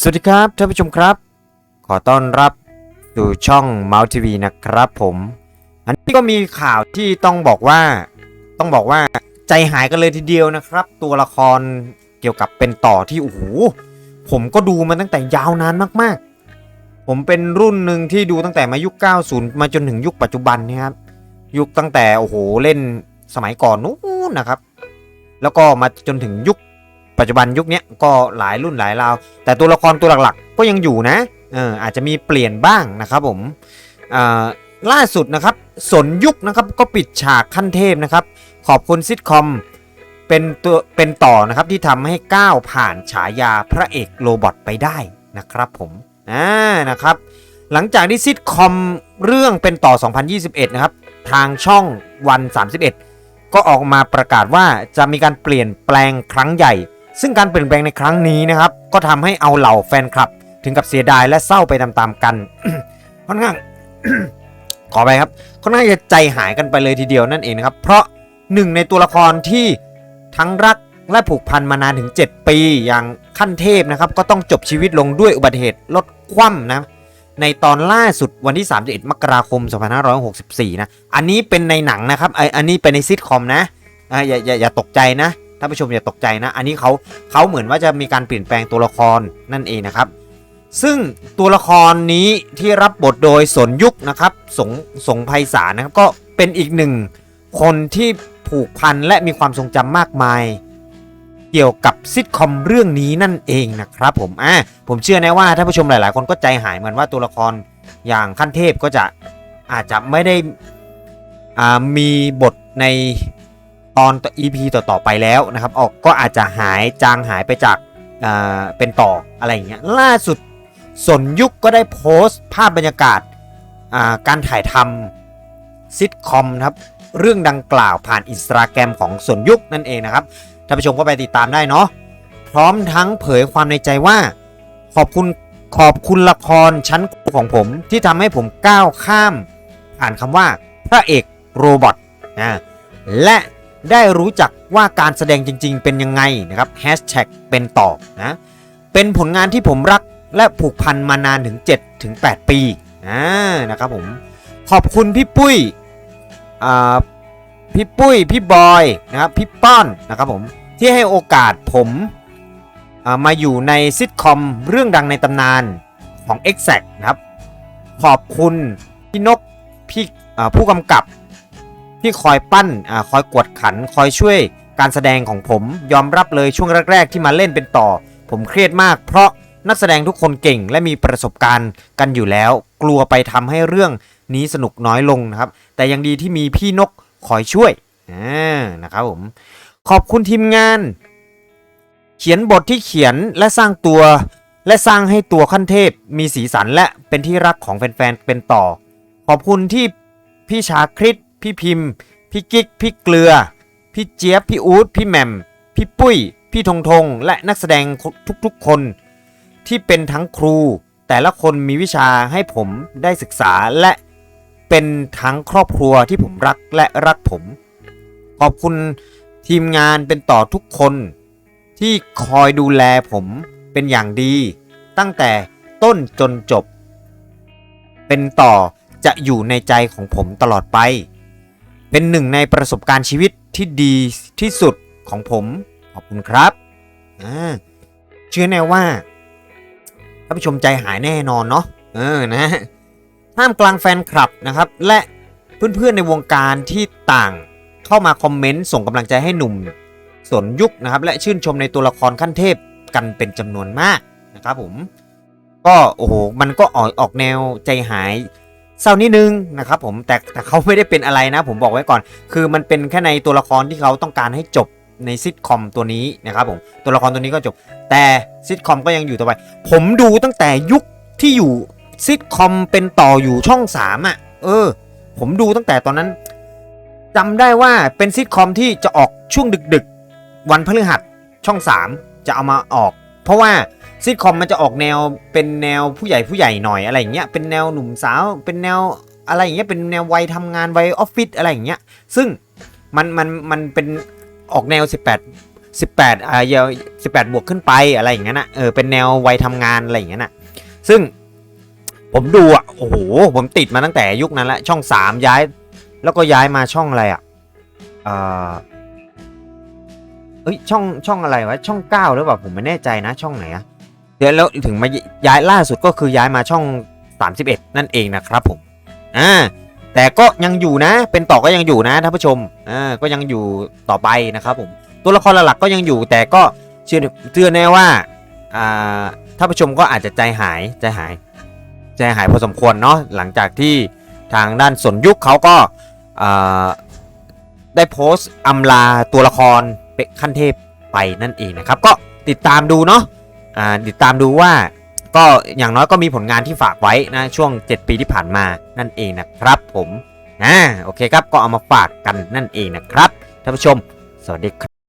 สวัสดีครับท่านผู้ชมครับ ขอต้อนรับสู่ช่องเมาส์ทีวีนะครับผม อันนี้ก็มีข่าวที่ต้องบอกว่าต้องบอกว่าใจหายกันเลยทีเดียวนะครับ ตัวละครเกี่ยวกับเป็นต่อที่โอ้โหผมก็ดูมาตั้งแต่ยาวนานมากๆ ผมเป็นรุ่นหนึ่งที่ดูตั้งแต่มายุค 90 มาจนถึงยุคปัจจุบันนะครับยุคตั้งแต่โอ้โหเล่นสมัยก่อนนู้นนะครับ แล้วก็มาจนถึงยุค ปัจจุบันยุคนี้ก็หลายรุ่นหลายราว แต่ตัวละครตัวหลักๆ ก็ยังอยู่นะเอออาจจะมีเปลี่ยนบ้างนะครับผมล่าสุดนะครับสนยุคนะครับก็ปิดฉากขั้นเทพนะครับ ขอบคุณซิทคอมเป็นตัวเป็นต่อนะครับที่ทำให้ก้าวผ่านฉายาพระเอกโรบอทไปได้นะครับผมอ่านะครับหลังจากที่ซิทคอมเรื่องเป็นต่อ 2021 นะครับ ทางช่องวัน 31 ก็ออกมาประกาศว่าจะมีการเปลี่ยนแปลงครั้งใหญ่ ซึ่งการเปลี่ยนแปลงในครั้งนี้นะครับ ก็ทำให้เอาเหล่าแฟนคลับ ถึงกับเสียดายและเศร้าไปตามๆกันค่อนข้างขอไปครับค่อนข้างจะใจหายกันไปเลยทีเดียวนั่นเองนะครับเพราะหนึ่งในตัวละครที่ทั้งรักและผูกพันมานานถึง 7 ปีอย่างขั้นเทพนะครับ ก็ต้องจบชีวิตลงด้วยอุบัติเหตุรถคว่ำนะในตอนล่าสุดวันที่31มกราคม 2564 นะ อันนี้เป็นในหนังนะครับไออันนี้เป็นในซิทคอมนะออย่าอย่าอย่าตกใจนะานผู้ชมอย่าตกใจนะ อันนี้เขาเขาเหมือนว่าจะมีการเปลี่ยนแปลงตัวละครนั่นเองนะครับ ซึ่งตัวละครนี้ที่รับบทโดยสนยุคนะครับสงสงไพศาลนะครับก็เป็นอีกหนึ่งคนที่ผูกพันและมีความทรงจำมากมาย เกี่ยวกับซิทคอมเรื่องนี้นั่นเองนะครับผมอ่าผมเชื่อแน่ว่าท่านผู้ชมหลาย ๆ คนก็ใจหายเหมือนว่าตัวละครอย่างขั้นเทพก็จะอาจจะไม่ได้อ่ามีบทใน ตอน EP ต่อๆไปแล้วนะครับ ออกก็อาจจะหายจางหายไปจากเป็นต่ออะไรอย่างเงี้ยล่าสุดสนยุคก็ได้โพสต์ภาพบรรยากาศาการถ่ายทำซิทคอมนะครับ เรื่องดังกล่าวผ่านอินสตาแกรมของสนยุคนั่นเองนะครับท่านผู้ชมก็ไปติดตามได้เนาะพร้อมทั้งเผยความในใจว่า ขอบคุณขอบคุณละครชั้นของผมที่ทำให้ผมก้าวข้าม อ่านคำว่าพระเอกโรบอทนะและ ได้รู้จักว่าการแสดงจริง ๆ เป็นยังไงนะครับแฮชแท็กเป็นต่อนะเป็นผลงานที่ผมรักและผูกพันมานานถึง7ถึง8ปีอ่านะครับผมขอบคุณพี่ปุ้ยอ่าพี่ปุ้ยพี่บอยนะครับพี่ป้อนนะครับผมที่ให้โอกาสผมามาอยู่ในซิทคอมเรื่องดังในตำนานของ e x a c t นะครับ ขอบคุณพี่นกพี่ผู้กำกับ ที่คอยปั้นอาคอยกวดขัน คอยช่วยการแสดงของผมยอมรับเลยช่วงแรก ๆ ที่มาเล่นเป็นต่อ ผมเครียดมาก เพราะนักแสดงทุกคนเก่งและมีประสบการณ์กันอยู่แล้ว กลัวไปทำให้เรื่องนี้สนุกน้อยลงนะครับ แต่ยังดีที่มีพี่นกคอยช่วยนะครับผมขอบคุณทีมงาน เขียนบทที่เขียนและสร้างตัว และสร้างให้ตัวขั้นเทพมีสีสันและเป็นที่รักของแฟนๆเป็นต่อ ขอบคุณที่พี่ชาคริต พี่พิมพ์ พี่กิ๊ก พี่เกลือ พี่เจี๊ยบ พี่อู๊ด พี่แหม่ม พี่ปุ้ย พี่ธงธงและนักแสดงทุกๆคน ที่เป็นทั้งครู แต่ละคนมีวิชาให้ผมได้ศึกษาและเป็นทั้งครอบครัวที่ผมรักและรักผม ขอบคุณทีมงานเป็นต่อทุกคน ที่คอยดูแลผมเป็นอย่างดี ตั้งแต่ต้นจนจบ เป็นต่อจะอยู่ในใจของผมตลอดไป เป็นหนึ่งในประสบการณ์ชีวิตที่ดีที่สุดของผมขอบคุณครับเชื่อแน่ว่าท่านผู้ชมใจหายแน่นอนเนาะเออนะท่ามกลางแฟนคลับนะครับ และเพื่อนๆในวงการที่ต่างเข้ามาคอมเมนต์ส่งกำลังใจให้หนุ่มสนยุคนะครับ และชื่นชมในตัวละครขั้นเทพกันเป็นจำนวนมากนะครับผม ก็โอ้โหมันก็ออกออกแนวใจหาย เศร้านิดนึงนะครับผมแต่แต่เขาไม่ได้เป็นอะไรนะ ผมบอกไว้ก่อน คือมันเป็นแค่ในตัวละครที่เขาต้องการให้จบในซิทคอมตัวนี้นะครับผมตัวละครตัวนี้ก็จบ แต่ซิทคอมก็ยังอยู่ต่อไป ผมดูตั้งแต่ยุคที่อยู่ซิทคอมเป็นต่ออยู่ช่องสามอะ เออ ผมดูตั้งแต่ตอนนั้นจำได้ว่าเป็นซิทคอมที่จะออกช่วงดึกๆ วันพฤหัสช่อง3จะเอามาออก เพราะว่า ซิทคอมมันจะออกแนวเป็นแนวผู้ใหญ่ผู้ใหญ่หน่อยอะไรอย่างเงี้ยเป็นแนวหนุ่มสาวเป็นแนวอะไรอย่างเงี้ยเป็นแนววัยทำงานวัยออฟฟิศอะไรอย่างเงี้ยซึ่งมันมันมันเป็นออกแนว 18 18อ่าเยา18 บวกขึ้นไปอะไรอย่างเงี้ยนะเออเป็นแนววัยทำงานอะไรอย่างเงี้ยนะซึ่งผมดูอะโอ้โหผมติดมาตั้งแต่ยุคนั้นละช่อง 3 ย้าย แล้วก็ย้ายมาช่องอะไรอะเออเอ้ยช่องช่องอะไรวะช่อง 9 หรือเปล่าผมไม่แน่ใจนะช่องไหนอะ แล้วถึงมาย้ายล่าสุดก็คือย้ายมาช่อง 31 นั่นเองนะครับผมอ่าแต่ก็ยังอยู่นะ เป็นต่อก็ยังอยู่นะท่านผู้ชมอ่าก็ยังอยู่ต่อไปนะครับผมตัวละครหลักก็ยังอยู่แต่ก็เชื่อเชื่อแน่ว่าอ่าท่านผู้ชมก็อาจจะใจหายใจหายใจหายพอสมควรเนาะหลังจากที่ทางด้านสนยุคเขาก็อ่าได้โพสต์อำลาตัวละครเป็นขั้นเทพไปนั่นเองนะครับ ก็ติดตามดูเนาะ ติดตามดูว่าก็อย่างน้อยก็มีผลงานที่ฝากไว้นะช่วง 7 ปีที่ผ่านมานั่นเองนะครับผมอ่าโอเคครับก็เอามาฝากกันนั่นเองนะครับท่านผู้ชม สวัสดีครับ